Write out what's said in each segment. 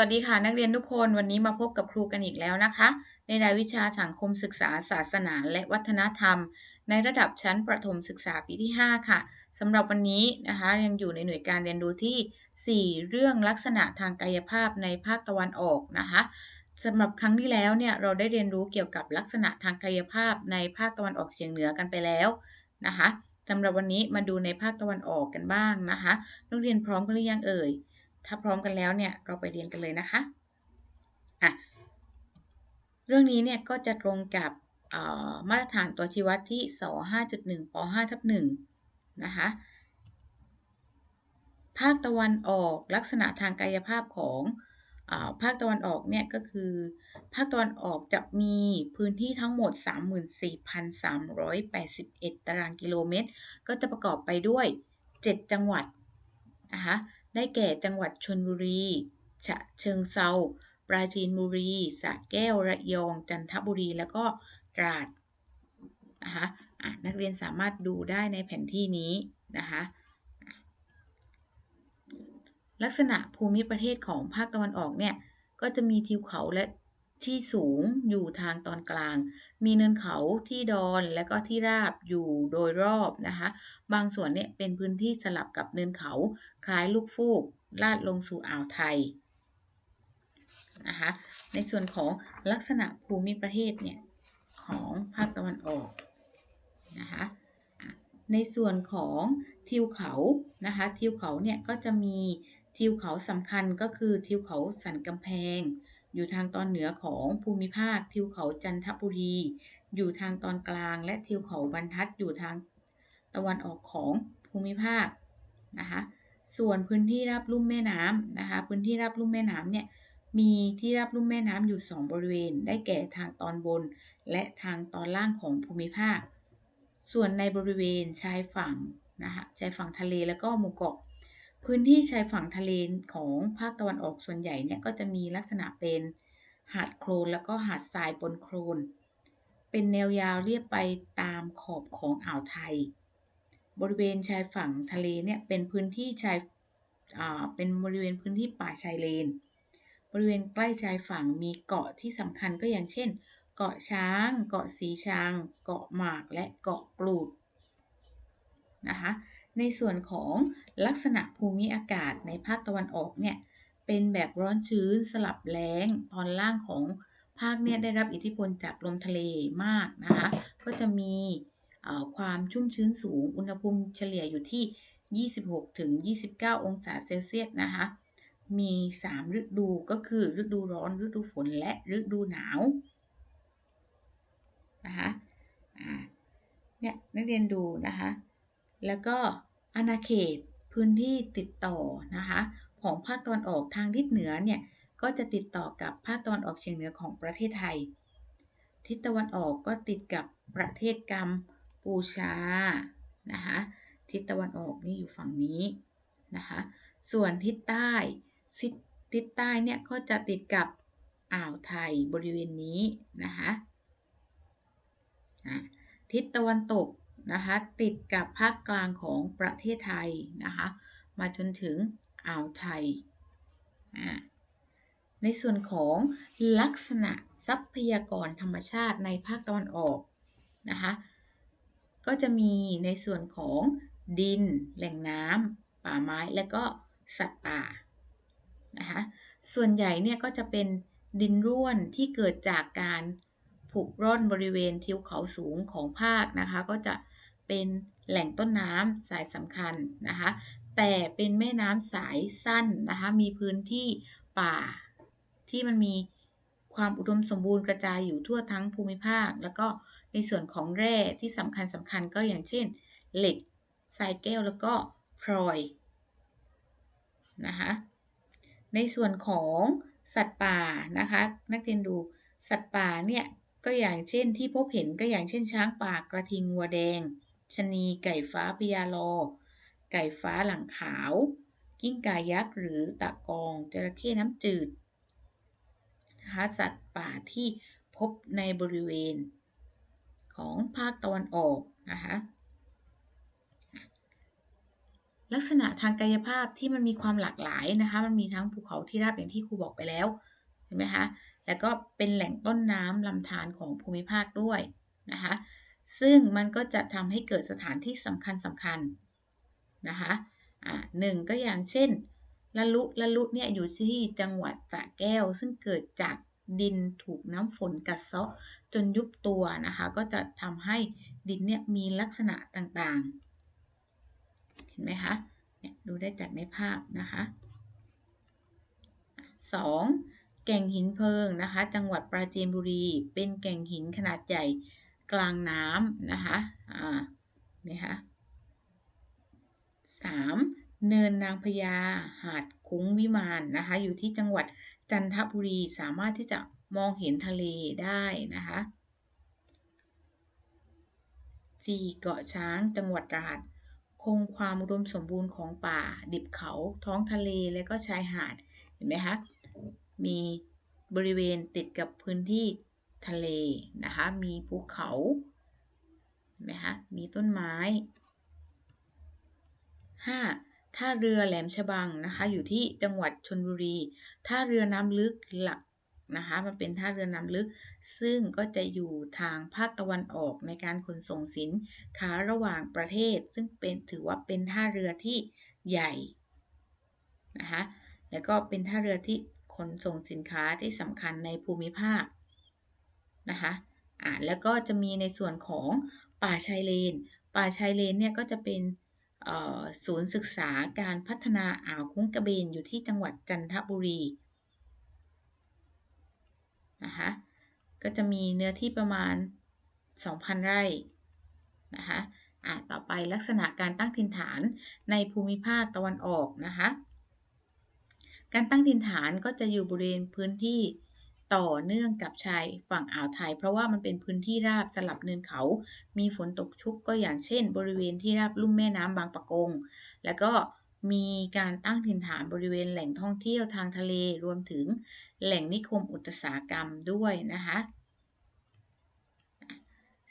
วัสดีค่ะนักเรียนทุกคนวันนี้มาพบกับครูกันอีกแล้วนะคะ ในรายวิชาสังคมศึกษาศาสนาและวัฒนธรรม ในระดับชั้นประถมศึกษาปีที่ 5 ค่ะสำหรับวันนี้นะคะยังอยู่ในหน่วยการเรียนรู้ที่ 4 เรื่องลักษณะทางกายภาพในภาคตะวันออกนะคะสำหรับครั้งที่แล้วเนี่ยเราได้เรียนรู้เกี่ยวกับลักษณะทางกายภาพในภาคตะวันออกเฉียงเหนือกันไปแล้วนะคะสำหรับวันนี้มาดูในภาคตะวันออกกันบ้างนะคะนักเรียนพร้อมกันหรือยังเอ่ย ถ้าพร้อมกันแล้วเนี่ยเราไปเรียนกันเลยนะคะอะเรื่องนี้เนี่ยก็จะตรงกับมาตรฐานตัวชี้วัดที่ส5.1ป5ทับ1นะคะภาคตะวันออกลักษณะทางกายภาพของอภาคตะวันออกเนี่ยก็คือ ภาคตะวันออกจะมีพื้นที่ทั้งหมด 34,381 ตารางกิโลเมตร ก็จะประกอบไปด้วย 7 จังหวัดนะคะ ได้แก่จังหวัดชนบุรี ฉะเชิงเซา ปราจีนบุรี สระแก้ว ระยอง จันทบุรี แล้วก็ตราดนะคะนักเรียนสามารถดูได้ในแผนที่นี้นะคะลักษณะภูมิประเทศของภาคตะวันออกเนี่ย ก็จะมีทิวเขาและ ที่สูงอยู่ทางตอนกลาง มีเนินเขาที่ดอนและก็ที่ราบอยู่โดยรอบนะคะ บางส่วนเนี่ยเป็นพื้นที่สลับกับเนินเขา คล้ายลูกฟูก ลาดลงสู่อ่าวไทยนะคะ ในส่วนของลักษณะภูมิประเทศเนี่ยของภาคตะวันออกนะคะในส่วนของทิวเขานะคะทิวเขาเนี่ยก็จะมีทิวเขาสำคัญก็คือทิวเขาสันกำแพง อยู่ทางตอนเหนือของภูมิภาคทิวเขาจันทบุรี อยู่ทางตอนกลาง และทิวเขาบรรทัดอยู่ทางตะวันออกของภูมิภาคนะคะส่วนพื้นที่รับลุ่มแม่น้ำนะคะพื้นที่รับลุ่มแม่น้ำเนี่ยมีที่รับลุ่มแม่น้ำอยู่ 2 บริเวณ ได้แก่ทางตอนบน และทางตอนล่างของภูมิภาค ส่วนในบริเวณชายฝั่งนะคะชายฝั่งทะเลแล้วก็หมู่เกาะ พื้นที่ชายฝั่งทะเลของภาคตะวันออกส่วนใหญ่เนี่ยก็จะมีลักษณะเป็นหาดโคลนแล้วก็หาดทรายปนโคลน เป็นแนวยาวเรียบไปตามขอบของอ่าวไทย บริเวณชายฝั่งทะเลเนี่ยเป็นพื้นที่ชายเป็นบริเวณพื้นที่ป่าชายเลน บริเวณใกล้ชายฝั่งมีเกาะที่สำคัญก็อย่างเช่น เกาะช้าง เกาะสีช้าง เกาะหมากและเกาะกลูดนะคะ ในส่วนของลักษณะภูมิอากาศในภาคตะวันออกเนี่ยเป็นแบบร้อนชื้นสลับแล้ง ตอนล่างของภาคเนี่ยได้รับอิทธิพลจากลมทะเลมากนะคะ ก็จะมีความชุ่มชื้นสูง อุณหภูมิเฉลี่ยอยู่ที่ 26 ถึง 29 องศาเซลเซียสนะคะ มี 3 ฤดูก็คือฤดูร้อน ฤดูฝนและฤดูหนาวนะคะเนี่ยนักเรียนดูนะคะ แล้วก็ อาณาเขตพื้นที่ติดต่อนะคะของภาคตะวันออกทางทิศเหนือเนี่ยก็จะติดต่อกับภาคตะวันออกเฉียงเหนือของประเทศไทย ทิศตะวันออกก็ติดกับประเทศกัมพูชานะคะทิศตะวันออกนี่อยู่ฝั่งนี้นะคะส่วนทิศใต้ทิศใต้เนี่ยก็จะติดกับอ่าวไทยบริเวณนี้นะคะทิศตะวันตก นะคะติดกับภาคกลางของประเทศไทยนะคะมาจนถึงอ่าวไทย ในส่วนของลักษณะทรัพยากรธรรมชาติในภาคตะวันออกนะคะก็จะมีในส่วนของดิน แหล่งน้ำป่าไม้และก็สัตว์ป่านะคะส่วนใหญ่เนี่ยก็จะเป็นดินร่วนที่เกิดจากการผุร่อนบริเวณทิวเขาสูงของภาคนะคะ ก็จะ เป็นแหล่งต้นน้ำสายสำคัญนะคะ แต่เป็นแม่น้ำสายสั้นนะคะ มีพื้นที่ป่าที่มันมีความอุดมสมบูรณ์กระจายอยู่ทั่วทั้งภูมิภาค แล้วก็ในส่วนของแร่ที่สำคัญสำคัญก็อย่างเช่น เหล็กทรายแก้วแล้วก็พลอยนะคะในส่วนของสัตว์ป่านะคะ นักเรียนดูสัตว์ป่าเนี่ยก็อย่างเช่นที่พบเห็นก็อย่างเช่นช้างป่ากระทิงงัวแดง ชนีไก่ฟ้าพยาลอ ไก่ฟ้าหลังขาว กิ้งก่ายักษ์หรือตะกองจระเข้น้ำจืดนะคะสัตว์ป่าที่พบในบริเวณของภาคตะวันออกนะคะลักษณะทางกายภาพที่มันมีความหลากหลายนะคะ มันมีทั้งภูเขาที่ราบอย่างที่ครูบอกไปแล้ว เห็นไหมคะ แล้วก็เป็นแหล่งต้นน้ำลำธารของภูมิภาคด้วยนะคะ ซึ่งมันก็จะทำให้เกิดสถานที่สำคัญสำคัญนะคะอ่าหนึ่งก็อย่างเช่นละลุละลุเนี่ยอยู่ที่จังหวัดสระแก้ว ซึ่งเกิดจากดินถูกน้ำฝนกัดเซาะจนยุบตัวนะคะ ก็จะทำให้ดินเนี่ยมีลักษณะต่างๆ เห็นไหมคะเนี่ยดูได้จากในภาพนะคะ 2. แก่งหินเพลิงนะคะ จังหวัดปราจีนบุรี เป็นแก่งหินขนาดใหญ่ กลางน้ำนะคะอ่านี่คะ 3. เนินนางพญาหาดคุ้งวิมานนะคะ อยู่ที่จังหวัดจันทบุรีสามารถที่จะมองเห็นทะเลได้นะคะ 4. เกาะช้างจังหวัดตราดคงความอุดมสมบูรณ์ของป่า ดิบเขาท้องทะเลและก็ชายหาดเห็นไหมคะมีบริเวณติดกับพื้นที่ ทะเลนะคะ มีภูเขาเห็นไหมคะมีต้นไม้ 5. ท่าเรือแหลมฉบังนะคะ อยู่ที่จังหวัดชนบุรี ท่าเรือน้ำลึกหลักนะคะ มันเป็นท่าเรือน้ำลึก ซึ่งก็จะอยู่ทางภาคตะวันออกในการขนส่งสินค้าระหว่างประเทศ ซึ่งเป็นถือว่าเป็นท่าเรือที่ใหญ่นะคะ แล้วก็เป็นท่าเรือที่ขนส่งสินค้าที่สำคัญในภูมิภาค นะคะอ่าแล้วก็จะมีในส่วนของป่าชายเลน ป่าชายเลนเนี่ยก็จะเป็นศูนย์ศึกษาการพัฒนาอ่าวคุ้งกระเบนอยู่ที่จังหวัดจันทบุรีนะคะก็จะมีเนื้อที่ประมาณ 2,000 ไร่นะคะอะต่อไปลักษณะการตั้งถิ่นฐานในภูมิภาคตะวันออกนะคะการตั้งถิ่นฐานก็จะอยู่บริเวณพื้นที่ ต่อเนื่องกับชายฝั่งอ่าวไทย เพราะว่ามันเป็นพื้นที่ราบสลับเนินเขา มีฝนตกชุกก็อย่างเช่น บริเวณที่ราบลุ่มแม่น้ำบางปะกง แล้วก็มีการตั้งถิ่นฐานบริเวณแหล่งท่องเที่ยวทางทะเลรวมถึงแหล่งนิคมอุตสาหกรรมด้วยนะคะ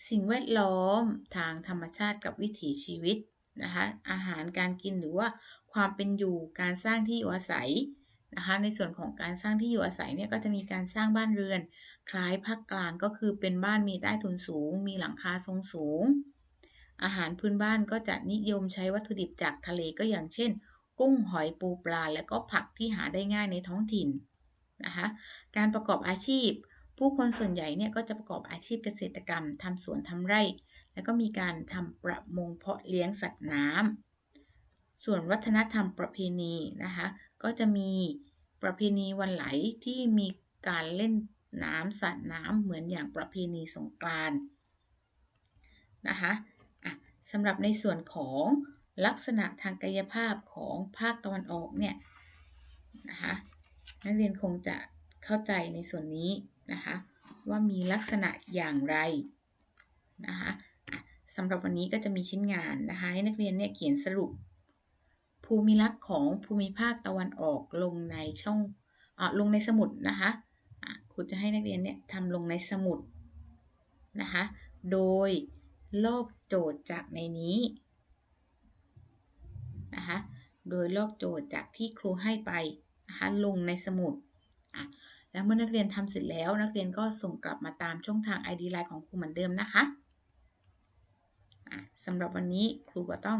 สิ่งแวดล้อมทางธรรมชาติกับวิถีชีวิตนะคะอาหารการกินหรือว่าความเป็นอยู่การสร้างที่อยู่อาศัย นะคะในส่วนของการสร้างที่อยู่อาศัยเนี่ยก็จะมีการสร้างบ้านเรือน คล้ายภาคกลางก็คือเป็นบ้านมีใต้ถุนสูง มีหลังคาทรงสูง อาหารพื้นบ้านก็จะนิยมใช้วัตถุดิบจากทะเลก็อย่างเช่น กุ้งหอยปูปลา และก็ผักที่หาได้ง่ายในท้องถิ่นนะคะการประกอบอาชีพ ผู้คนส่วนใหญ่เนี่ยก็จะประกอบอาชีพเกษตรกรรมทำสวนทำไร่ แล้วก็มีการทำประมงเพาะเลี้ยงสัตว์น้ำส่วนวัฒนธรรมประเพณีนะคะก็จะมี ประเพณีวันไหลที่มีการเล่นน้ำสัตว์น้ำเหมือนอย่างประเพณีสงกรานต์นะคะสำหรับในส่วนของลักษณะทางกายภาพของภาคตะวันออกเนี่ยนะคะนักเรียนคงจะเข้าใจในส่วนนี้นะคะว่ามีลักษณะอย่างไรนะคะสำหรับวันนี้ก็จะมีชิ้นงานนะคะให้นักเรียนเนี่ยเขียนสรุป ภูมิลักษณ์ของภูมิภาคตะวันออกลงในช่องอลงในสมุดนะคะครูจะให้นักเรียนเนี่ยทำลงในสมุดนะคะ โดยลอกโจทย์จากในนี้นะคะ โดยลอกโจทย์จากที่ครูให้ไปนะคะลงในสมุดอะแล้วเมื่อนักเรียนทำเสร็จแล้วนักเรียนก็ส่งกลับมาตามช่องทาง ID Line ของครูเหมือนเดิมนะคะสำหรับวันนี้ครูก็ต้อง